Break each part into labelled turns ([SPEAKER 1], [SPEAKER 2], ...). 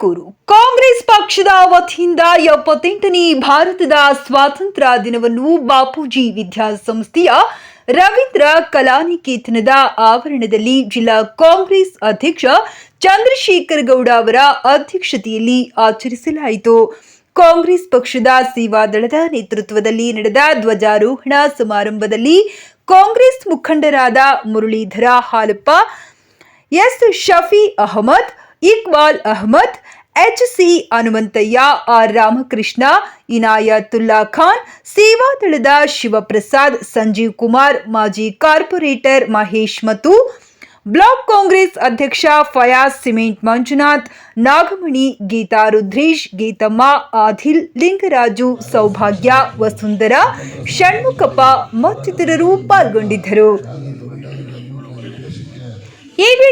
[SPEAKER 1] ತುಮಕೂರು. ಕಾಂಗ್ರೆಸ್ ಪಕ್ಷದ ವತಿಯಿಂದ ಎಪ್ಪತ್ತೆಂಟನೇ ಭಾರತದ ಸ್ವಾತಂತ್ರ್ಯ ದಿನವನ್ನು ಬಾಪೂಜಿ ವಿದ್ಯಾಸಂಸ್ಥೆಯ ರವೀಂದ್ರ ಕಲಾನಿಕೇತನದ ಆವರಣದಲ್ಲಿ ಜಿಲ್ಲಾ ಕಾಂಗ್ರೆಸ್ ಅಧ್ಯಕ್ಷ ಚಂದ್ರಶೇಖರ್ ಗೌಡ ಅವರ ಅಧ್ಯಕ್ಷತೆಯಲ್ಲಿ ಆಚರಿಸಲಾಯಿತು. ಕಾಂಗ್ರೆಸ್ ಪಕ್ಷದ ಸೇವಾದಳದ ನೇತೃತ್ವದಲ್ಲಿ ನಡೆದ ಧ್ವಜಾರೋಹಣ ಸಮಾರಂಭದಲ್ಲಿ ಕಾಂಗ್ರೆಸ್ ಮುಖಂಡರಾದ Muralidhara Halappa, S. Shafi Ahmed Iqbal Ahmed, H C Hanumanthaiah, R Ramakrishna, Inayathulla Khan, ಸೇವಾದಳದ Shivaprasad, Sanjeev Kumar, ಮಾಜಿ ಕಾರ್ಪೊರೇಟರ್ ಮಹೇಶ್ ಮತ್ತು ಬ್ಲಾಕ್ ಕಾಂಗ್ರೆಸ್ ಅಧ್ಯಕ್ಷ ಫಯಾಜ್ ಸಿಮೆಂಟ್ ಮಂಜುನಾಥ್, ನಾಗಮಣಿ, ಗೀತಾ ರುದ್ರೇಶ್, ಗೀತಮ್ಮ, ಆದಿಲ್, ಲಿಂಗರಾಜು, ಸೌಭಾಗ್ಯ, ವಸುಂಧರಾ, ಷಣ್ಮುಖಪ್ಪ ಮತ್ತಿತರರು ಪಾಲ್ಗೊಂಡಿದ್ದರು.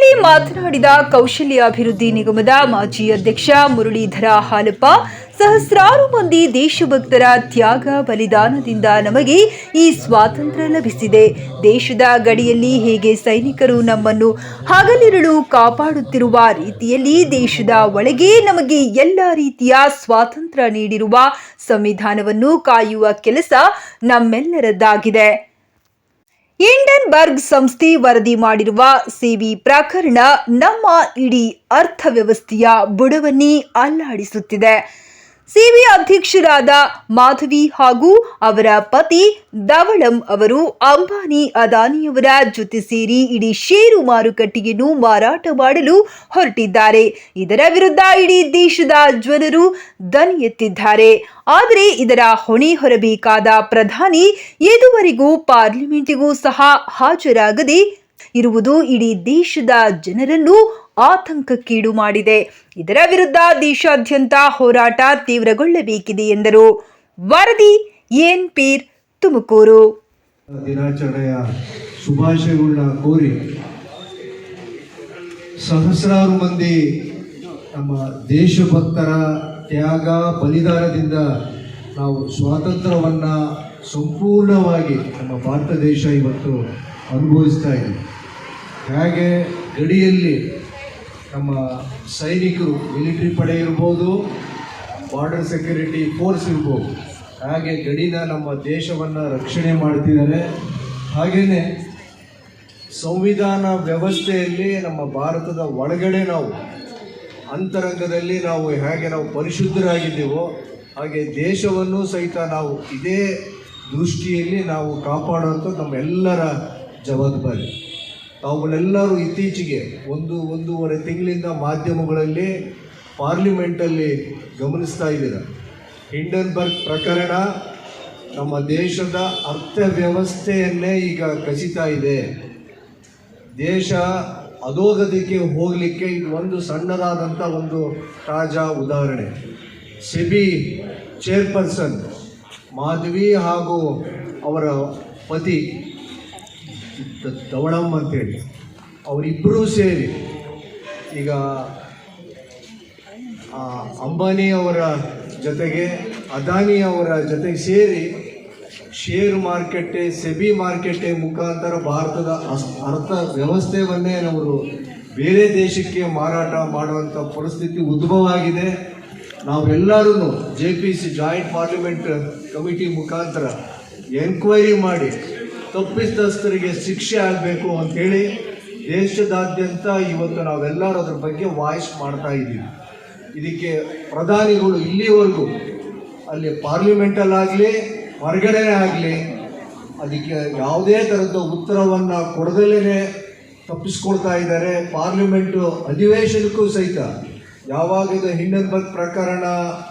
[SPEAKER 1] ವೇಳೆ ಮಾತನಾಡಿದ ಕೌಶಲ್ಯ ಅಭಿವೃದ್ಧಿ ನಿಗಮದ ಮಾಜಿ ಅಧ್ಯಕ್ಷ ಮುರಳೀಧರ ಹಾಲಪ್ಪ, ಸಹಸ್ರಾರು ಮಂದಿ ದೇಶಭಕ್ತರ ತ್ಯಾಗ ಬಲಿದಾನದಿಂದ ನಮಗೆ ಈ ಸ್ವಾತಂತ್ರ್ಯ ಲಭಿಸಿದೆ. ದೇಶದ ಗಡಿಯಲ್ಲಿ ಹೇಗೆ ಸೈನಿಕರು ನಮ್ಮನ್ನು ಹಗಲಿರುಳು ಕಾಪಾಡುತ್ತಿರುವ ರೀತಿಯಲ್ಲಿ ದೇಶದ ಒಳಗೆ ನಮಗೆ ಎಲ್ಲ ರೀತಿಯ ಸ್ವಾತಂತ್ರ್ಯ ನೀಡಿರುವ ಸಂವಿಧಾನವನ್ನು ಕಾಯುವ ಕೆಲಸ ನಮ್ಮೆಲ್ಲರದ್ದಾಗಿದೆ. ಇಂಡನ್ಬರ್ಗ್ ಸಂಸ್ಥೆ ವರದಿ ಮಾಡಿರುವ ಸಿವಿ ಪ್ರಕರಣ ನಮ್ಮ ಇಡೀ ಅರ್ಥವ್ಯವಸ್ಥೆಯ ಬುಡವನ್ನೇ ಅಲ್ಲಾಡಿಸುತ್ತಿದೆ. ಸಿಬಿ ಅಧ್ಯಕ್ಷರಾದ ಮಾಧವಿ ಹಾಗೂ ಅವರ ಪತಿ ಧವಳಂ ಅವರು ಅಂಬಾನಿ ಅದಾನಿಯವರ ಜೊತೆ ಸೇರಿ ಇಡೀ ಷೇರು ಮಾರುಕಟ್ಟೆಯನ್ನು ಮಾರಾಟ ಮಾಡಲು ಹೊರಟಿದ್ದಾರೆ. ಇದರ ವಿರುದ್ಧ ಇಡೀ ದೇಶದ ಜನರು ದನಿಯೆತ್ತಿದ್ದಾರೆ. ಆದರೆ ಇದರ ಹೊಣೆ ಹೊರಬೇಕಾದ ಪ್ರಧಾನಿ ಇದುವರೆಗೂ ಪಾರ್ಲಿಮೆಂಟಿಗೂ ಸಹ ಹಾಜರಾಗದೆ ಇರುವುದು ಇಡೀ ದೇಶದ ಜನರನ್ನು ಆತಂಕಕ್ಕೀಡು ಮಾಡಿದೆ. ಇದರ ವಿರುದ್ಧ ದೇಶಾದ್ಯಂತ ಹೋರಾಟ ತೀವ್ರಗೊಳ್ಳಬೇಕಿದೆ ಎಂದರು. ವರದಿ, ಏನ್ ಪೀರ್, ತುಮಕೂರು.
[SPEAKER 2] ದಿನಾಚರಣೆಯ ಶುಭಾಶಯಗಳನ್ನ ಕೋರಿ ಸಹಸ್ರಾರು ಮಂದಿ ನಮ್ಮ ದೇಶಭಕ್ತರ ತ್ಯಾಗ ಬಲಿದಾನದಿಂದ ನಾವು ಸ್ವಾತಂತ್ರ್ಯವನ್ನು ಸಂಪೂರ್ಣವಾಗಿ ನಮ್ಮ ಭಾರತ ದೇಶ ಇವತ್ತು ಅನುಭವಿಸ್ತಾ ಇದೆ. ಹಾಗೆ ಗಡಿಯಲ್ಲಿ ನಮ್ಮ ಸೈನಿಕರು ಮಿಲಿಟರಿ ಪಡೆ ಇರ್ಬೋದು ಬಾರ್ಡರ್ ಸೆಕ್ಯೂರಿಟಿ ಫೋರ್ಸ್ ಇರ್ಬೋದು. ಹಾಗೆ ಗಡಿನ ನಮ್ಮ ದೇಶವನ್ನು ರಕ್ಷಣೆ ಮಾಡ್ತಿದ್ದಾರೆ. ಹಾಗೆಯೇ ಸಂವಿಧಾನ ವ್ಯವಸ್ಥೆಯಲ್ಲಿ ನಮ್ಮ ಭಾರತದ ಒಳಗಡೆ ನಾವು, ಅಂತರಂಗದಲ್ಲಿ ನಾವು ಹೇಗೆ ನಾವು ಪರಿಶುದ್ಧರಾಗಿದ್ದೇವೋ, ಹಾಗೆ ದೇಶವನ್ನು ಸಹಿತ ನಾವು ಇದೇ ದೃಷ್ಟಿಯಲ್ಲಿ ನಾವು ಕಾಪಾಡುವಂಥದ್ದು ನಮ್ಮೆಲ್ಲರ ಜವಾಬ್ದಾರಿ. ತಾವುಗಳೆಲ್ಲರೂ ಇತ್ತೀಚೆಗೆ ಒಂದು ಒಂದೂವರೆ ತಿಂಗಳಿಂದ ಮಾಧ್ಯಮಗಳಲ್ಲಿ ಪಾರ್ಲಿಮೆಂಟಲ್ಲಿ ಗಮನಿಸ್ತಾ ಇದ್ದೀರ. ಹಿಂಡನ್ಬರ್ಗ್ ಪ್ರಕರಣ ನಮ್ಮ ದೇಶದ ಅರ್ಥವ್ಯವಸ್ಥೆಯನ್ನೇ ಈಗ ಕಸಿತಾ ಇದೆ. ದೇಶ ಅಧೋಗತಿಗೆ ಹೋಗಲಿಕ್ಕೆ ಇದು ಒಂದು ಸಣ್ಣದಾದಂಥ ಒಂದು ತಾಜಾ ಉದಾಹರಣೆ. ಸೆಬಿ ಚೇರ್ಪರ್ಸನ್ ಮಾಧವಿ ಹಾಗೂ ಅವರ ಪತಿ ಧವಳಂ ಅಂತೇಳಿ ಅವರಿಬ್ಬರೂ ಸೇರಿ ಈಗ ಅಂಬಾನಿ ಅವರ ಜೊತೆಗೆ ಅದಾನಿ ಅವರ ಜೊತೆಗೆ ಸೇರಿ ಷೇರು ಮಾರ್ಕೆಟೆ ಸೆಬಿ ಮಾರ್ಕೆಟೆ ಮುಖಾಂತರ ಭಾರತದ ಅರ್ಥ ವ್ಯವಸ್ಥೆಯನ್ನೇ ಅವರು ಬೇರೆ ದೇಶಕ್ಕೆ ಮಾರಾಟ ಮಾಡುವಂಥ ಪರಿಸ್ಥಿತಿ ಉದ್ಭವ ಆಗಿದೆ ನಾವೆಲ್ಲರೂ J P C joint parliament committee ಮುಖಾಂತರ ಎನ್ಕ್ವೈರಿ ಮಾಡಿ ತಪ್ಪಿತಸ್ಥರಿಗೆ ಶಿಕ್ಷೆ ಆಗಬೇಕು ಅಂತೇಳಿ ದೇಶದಾದ್ಯಂತ ಇವತ್ತು ನಾವೆಲ್ಲರೂ ಅದ್ರ ಬಗ್ಗೆ ವಾಯ್ಸ್ ಮಾಡ್ತಾ ಇದ್ದೀವಿ. ಇದಕ್ಕೆ ಪ್ರಧಾನಿಗಳು ಇಲ್ಲಿವರೆಗೂ ಅಲ್ಲಿ ಪಾರ್ಲಿಮೆಂಟಲ್ಲಾಗಲಿ ಹೊರಗಡೆ ಆಗಲಿ, ಅದಕ್ಕೆ ಯಾವುದೇ ಥರದ ಉತ್ತರವನ್ನು ಕೊಡದಲ್ಲೇ ತಪ್ಪಿಸ್ಕೊಳ್ತಾ ಇದ್ದಾರೆ. ಪಾರ್ಲಿಮೆಂಟು ಅಧಿವೇಶನಕ್ಕೂ ಸಹಿತ ಯಾವಾಗ ಇದು ಹಿಂಡನ್ಬರ್ಗ್ ಪ್ರಕರಣ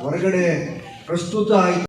[SPEAKER 2] ಹೊರಗಡೆ ಪ್ರಸ್ತುತ ಆಯಿತು.